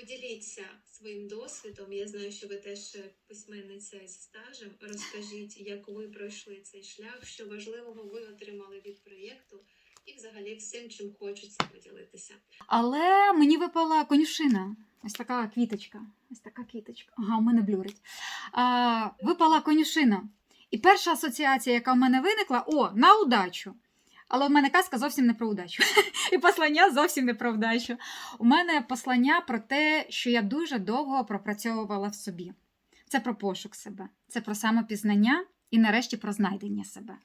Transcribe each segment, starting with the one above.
Поділіться своїм досвідом. Я знаю, що ви теж письменниця зі стажем. Розкажіть, як ви пройшли цей шлях, що важливого ви отримали від проєкту, і взагалі всім, чим хочеться поділитися. Але мені випала конюшина. Ось така квіточка. Ось така квіточка. Ага, у мене блюрить. А, випала конюшина. І перша асоціація, яка в мене виникла, о, на удачу. Але в мене казка зовсім не про удачу. І послання зовсім не про вдачу. У мене послання про те, що я дуже довго пропрацьовувала в собі. Це про пошук себе, це про самопізнання і нарешті про знайдення себе.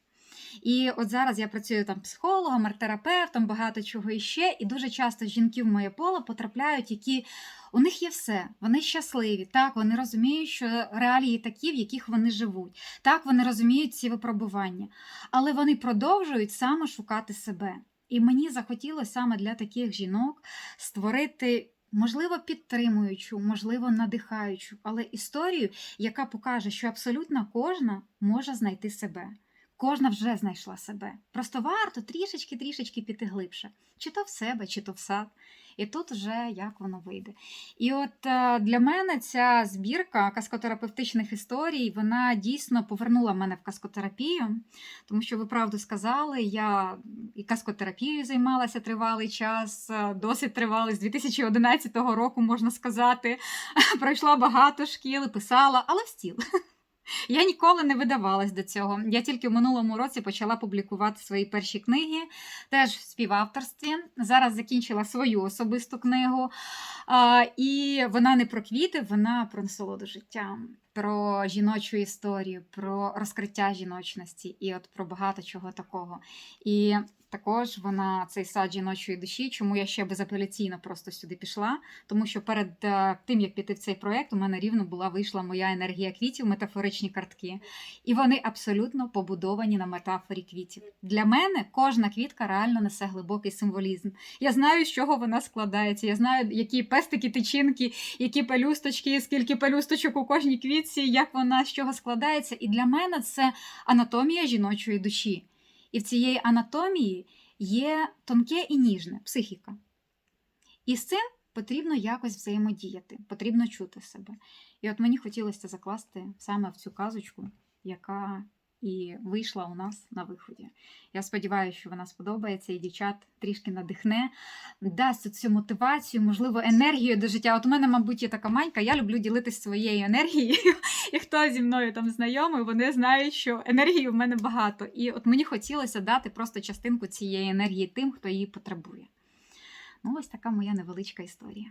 І от зараз я працюю там психологом, арт-терапевтом, багато чого іще. І дуже часто жінки в моє поле потрапляють, які у них є все, вони щасливі. Так, вони розуміють, що реалії такі, в яких вони живуть. Так, вони розуміють ці випробування, але вони продовжують саме шукати себе. І мені захотілося саме для таких жінок створити. Можливо, підтримуючу, можливо, надихаючу, але історію, яка покаже, що абсолютно кожна може знайти себе. Кожна вже знайшла себе. Просто варто трішечки-трішечки піти глибше. Чи то в себе, чи то в сад. І тут вже як воно вийде. І от е, для мене ця збірка каскотерапевтичних історій, вона дійсно повернула мене в каскотерапію, тому що ви правду сказали, я і каскотерапією займалася тривалий час, е, досить тривалий з 2011 року, можна сказати. Пройшла багато шкіл, писала, але в стіл. Я ніколи не видавалась до цього. Я тільки в минулому році почала публікувати свої перші книги, теж в співавторстві. Зараз закінчила свою особисту книгу. І вона не про квіти, вона про насолоду життям, про жіночу історію, про розкриття жіночності і от про багато чого такого. І також вона цей сад жіночої душі, чому я ще безапеляційно просто сюди пішла. Тому що перед е, тим, як піти в цей проєкт, у мене рівно була вийшла моя енергія квітів, метафоричні картки. І вони абсолютно побудовані на метафорі квітів. Для мене кожна квітка реально несе глибокий символізм. Я знаю, з чого вона складається. Я знаю, які пестики, тичинки, які пелюсточки, скільки пелюсточок у кожній квітці, як вона з чого складається. І для мене це анатомія жіночої душі. І в цієї анатомії є тонке і ніжне психіка. І з цим потрібно якось взаємодіяти, потрібно чути себе. І от мені хотілося закласти саме в цю казочку, яка і вийшла у нас на виході. Я сподіваюся, що вона сподобається і дівчат трішки надихне, дасть цю мотивацію, можливо, енергію до життя. От у мене, мабуть, є така манька, я люблю ділитися своєю енергією. І хто зі мною там знайомий, вони знають, що енергії в мене багато. І от мені хотілося дати просто частинку цієї енергії тим, хто її потребує. Ну, ось така моя невеличка історія.